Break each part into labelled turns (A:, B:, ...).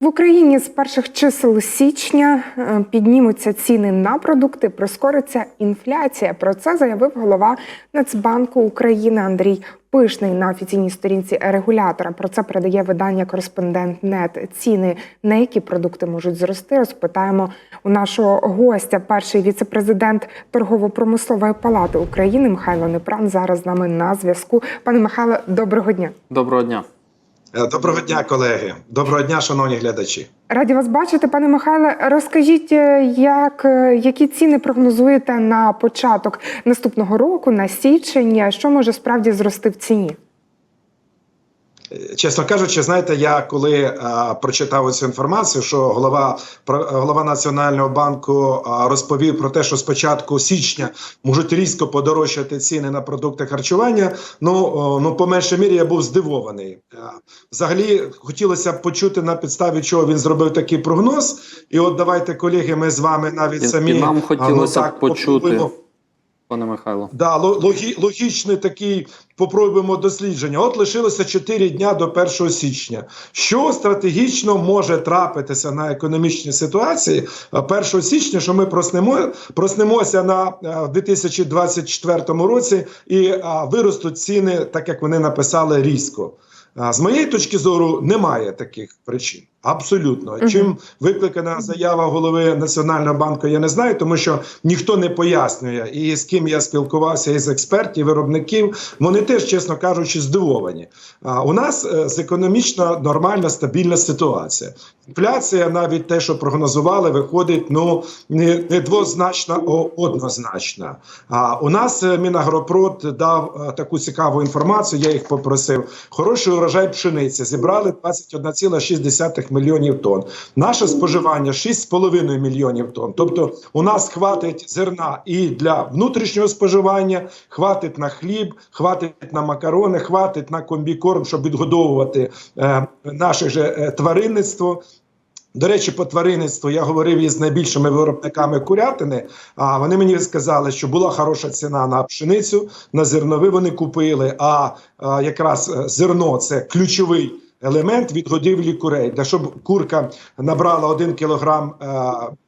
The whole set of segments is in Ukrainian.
A: В Україні з перших чисел січня е, піднімуться ціни на продукти, прискориться інфляція. Про це заявив голова Нацбанку України Андрій Пишний на офіційній сторінці регулятора. Про це передає видання Кореспондент Нет. Ціни на які продукти можуть зрости. Розпитаємо у нашого гостя, перший віцепрезидент торгово-промислової палати України Михайло Непран. Зараз з нами на зв'язку. Пане Михайло, доброго дня.
B: Доброго дня.
C: Е, Доброго дня, колеги. Доброго дня, шановні глядачі.
A: Раді вас бачити, пане Михайле. Розкажіть, е, як, е, які ціни прогнозуєте на початок наступного року, на січень? Що може справді зрости в ціні?
C: Е, Чесно кажучи, знаєте, я коли а, прочитав цю інформацію, що голова про- голова Національного банку а, розповів про те, що з початку січня можуть різко подорожчати ціни на продукти харчування. Ну о, ну по меншій мірі я був здивований. А, Взагалі хотілося б почути на підставі чого він зробив такий прогноз. І от давайте, колеги, ми з вами навіть самі
B: і нам
C: а, ну,
B: хотілося б
C: так,
B: почути.
C: попробуємо.
B: Пане Михайло.
C: Да, логі, логічний такий попробуємо дослідження. От лишилося 4 дня до 1 січня. Що стратегічно може трапитися на економічній ситуації е, 1 січня, що ми проснемо, проснемося на е, в 2024 році і е, виростуть ціни, так як вони написали, різко. А, З моєї точки зору, немає таких причин. Абсолютно. Чим викликана заява голови Національного банку, я не знаю, тому що ніхто не пояснює. І з ким я спілкувався із експертів, виробників, вони теж, чесно кажучи, здивовані. А у нас е, з економічно нормальна, стабільна ситуація. Інфляція, навіть те, що прогнозували, виходить ну не, не двозначна, а однозначна. А у нас е, Мінагропрод дав е, таку цікаву інформацію. Я їх попросив. Хороший урожай пшениці зібрали 21,6 мільйонів тонн. Наше споживання 6,5 мільйонів тонн. Тобто, у нас хватить зерна і для внутрішнього споживання, хватить на хліб, хватить на макарони, хватить на комбікорм, щоб відгодовувати е, наше же е, тваринництво. До речі, по тваринництву я говорив із найбільшими виробниками курятини. А вони мені сказали, що була хороша ціна на пшеницю, на зернові вони купили. А, а якраз е, зерно це ключовий. Елемент від годівлі курей, де щоб курка набрала 1 кілограм е,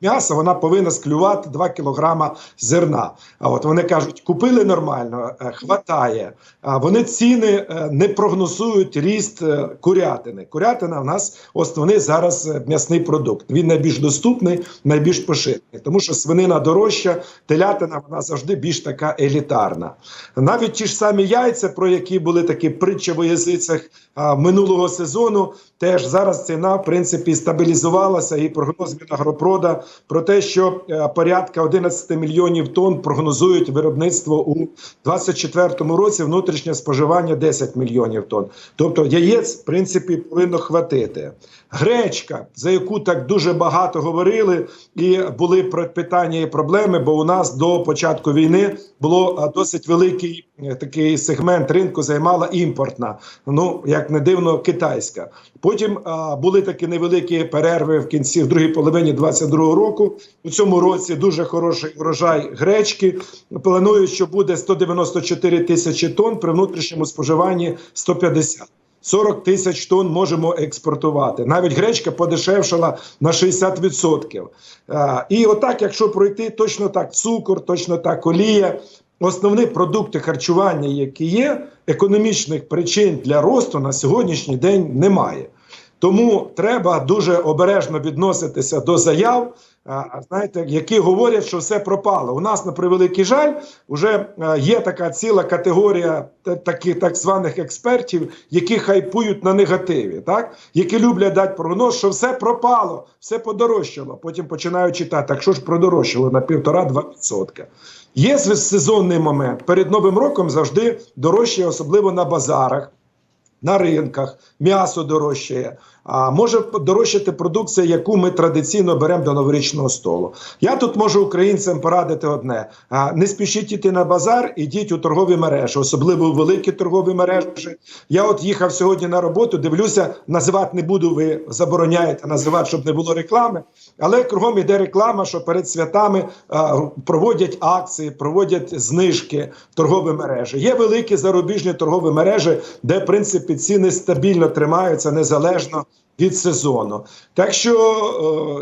C: м'яса, вона повинна склювати 2 кілограма зерна. А от вони кажуть, купили нормально, е, хватає. А вони ціни е, не прогнозують ріст курятини. Курятина в нас основний зараз м'ясний продукт. Він найбільш доступний, найбільш поширений, тому що свинина дорожча, телятина вона завжди більш така елітарна. Навіть ті ж самі яйця, про які були такі притчі в язицях минулого сезону, теж зараз ціна в принципі стабілізувалася. І прогноз Мінагропрода про те, що е, порядка 11 мільйонів тонн прогнозують виробництво у 2024 році. Внутрішнє споживання 10 мільйонів тонн. Тобто яєць, в принципі, повинно хватити. Гречка, за яку так дуже багато говорили, і були питання і проблеми, бо у нас до початку війни було досить великий е, такий сегмент ринку займала імпортна. Ну як не дивно, китайська. Потім а, були такі невеликі перерви в кінці в другій половині 22-го року. У цьому році дуже хороший урожай гречки. Планують, що буде 194 тисячі тонн при внутрішньому споживанні 150. 40 тисяч тонн можемо експортувати. Навіть гречка подешевшала на 60%. Е, І отак, якщо пройти, точно так цукор, точно так олія. Основні продукти харчування, які є, економічних причин для росту на сьогоднішній день немає. Тому треба дуже обережно відноситися до заяв, знаєте, які говорять, що все пропало. У нас на превеликий жаль, вже е, є така ціла категорія таких так званих експертів, які хайпують на негативі, так які люблять дати прогноз, що все пропало, все подорожчало. Потім починають читати, так що ж продорожчало на півтора-два відсотка. Є сезонний момент. Перед новим роком завжди дорожчає, особливо на базарах на ринках, м'ясо дорожчає. А може дорожчати продукція, яку ми традиційно беремо до новорічного столу. Я тут можу українцям порадити одне: не спішіть іти на базар, ідіть у торгові мережі, особливо у великі торгові мережі. Я от їхав сьогодні на роботу, дивлюся, називати не буду. Ви забороняєте називати, щоб не було реклами. Але кругом іде реклама, що перед святами проводять акції, проводять знижки торгові мережі. Є великі зарубіжні торгові мережі, де в принципі ціни стабільно тримаються незалежно від сезону. Так що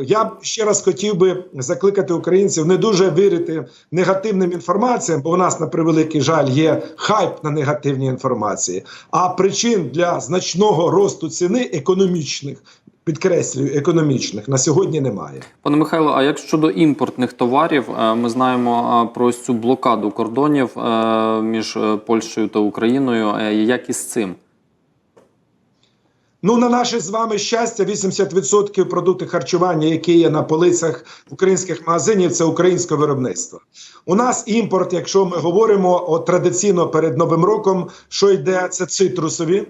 C: е, я ще раз хотів би закликати українців не дуже вірити негативним інформаціям, бо у нас на превеликий жаль є хайп на негативній інформації. А причин для значного росту ціни економічних, підкреслюю, економічних на сьогодні немає.
B: Пане Михайло, а як щодо імпортних товарів, Е, ми знаємо е, про ось цю блокаду кордонів е, між Польщею та Україною. Як із цим?
C: Ну, на наше з вами щастя, 80% продуктів харчування, які є на полицях українських магазинів, це українське виробництво. У нас імпорт, якщо ми говоримо от, традиційно перед Новим роком, що йде, це цитрусові.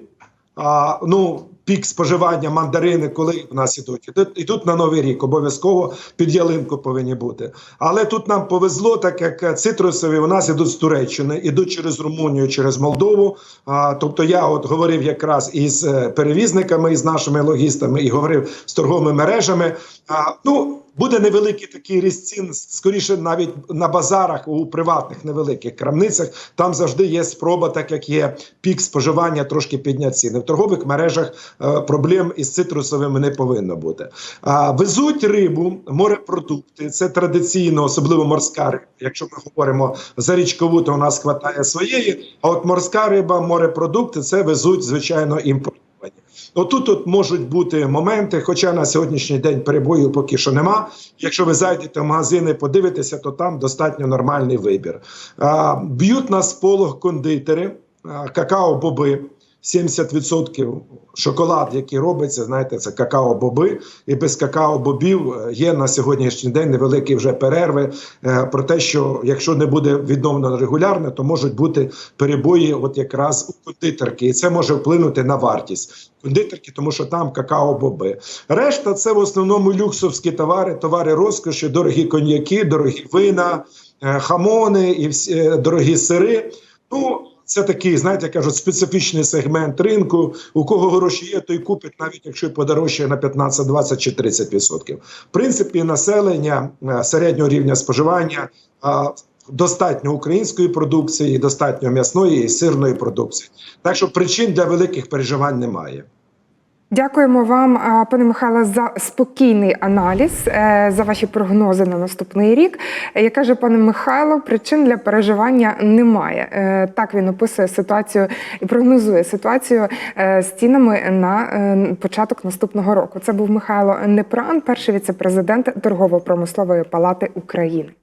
C: А, ну, пік споживання мандарини, коли в нас ідуть. І тут, на Новий рік обов'язково під ялинку повинні бути. Але тут нам повезло, так як цитрусові у нас ідуть з Туреччини, ідуть через Румунію, через Молдову. А, тобто я от говорив якраз із е, перевізниками, із нашими логістами, і говорив з торговими мережами. А, ну, Буде невеликий такий ріст цін, скоріше навіть на базарах у приватних невеликих крамницях. Там завжди є спроба, так як є пік споживання, трошки підняти ціни. В торгових мережах е, проблем із цитрусовими не повинно бути. А, везуть рибу, морепродукти. Це традиційно, особливо морська риба. Якщо ми говоримо за річкову, то у нас хватає своєї. А от морська риба, морепродукти це везуть звичайно імпортовані. Отут от можуть бути моменти, хоча на сьогоднішній день перебою поки що нема. Якщо ви зайдете в магазини, подивитеся, то там достатньо нормальний вибір. Б'ють на сполох кондитери, какао-боби. 70% шоколад, який робиться, знаєте, це какао-боби. І без какао-бобів е, є на сьогоднішній день невеликі вже перерви е, про те, що якщо не буде відновлено регулярно, то можуть бути перебої, от якраз у кондитерки, і це може вплинути на вартість кондитерки, тому що там какао-боби. Решта це в основному люксовські товари, товари розкоші, дорогі коньяки, дорогі вина, е, хамони і всі дорогі сири. Ну, це такий, знаєте, кажуть, специфічний сегмент ринку. У кого гроші є, той купить, навіть якщо подорожчає на 15, 20 чи 30 відсотків. В принципі, населення е, середнього рівня споживання. Достатньо української продукції, достатньо м'ясної і сирної продукції. Так що причин для великих переживань немає.
A: Дякуємо вам, пане Михайло, за спокійний аналіз, е, за ваші прогнози на наступний рік. Як каже пане Михайло, причин для переживання немає. Е, Так він описує ситуацію і прогнозує ситуацію е, з цінами на початок наступного року. Це був Михайло Непран, перший віце-президент торгово-промислової палати України.